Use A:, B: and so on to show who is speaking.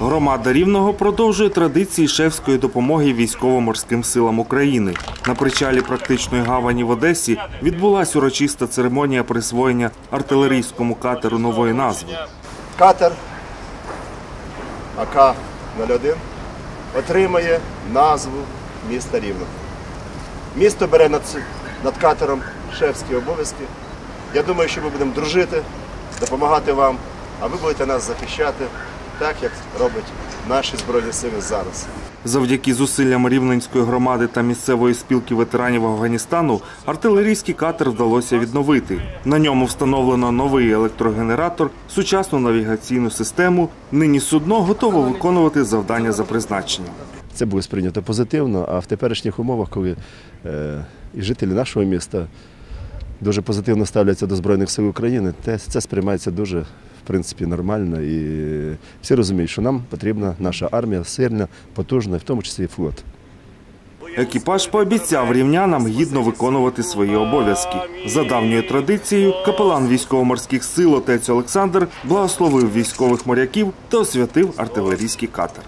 A: Громада Рівного продовжує традиції шефської допомоги військово-морським силам України. На причалі практичної гавані в Одесі відбулася урочиста церемонія присвоєння артилерійському катеру нової назви.
B: Катер АК-01 отримає назву міста Рівно. Місто бере над, над катером шефські обов'язки. Я думаю, що ми будемо дружити, допомагати вам, а ви будете нас захищати так, як роблять наші Збройні Сили зараз.
A: Завдяки зусиллям рівненської громади та місцевої спілки ветеранів Афганістану артилерійський катер вдалося відновити. На ньому встановлено новий електрогенератор, сучасну навігаційну систему. Нині судно готово виконувати завдання за призначенням.
C: Це буде сприйнято позитивно, а в теперішніх умовах, коли е, і жителі нашого міста дуже позитивно ставляться до Збройних сил України, те, це сприймається дуже принципі нормально. І всі розуміють, що нам потрібна наша армія сильна, потужна, в тому числі флот.
A: Екіпаж пообіцяв рівнянам гідно виконувати свої обов'язки. За давньою традицією, капелан військово-морських сил отець Олександр благословив військових моряків та освятив артилерійський катер.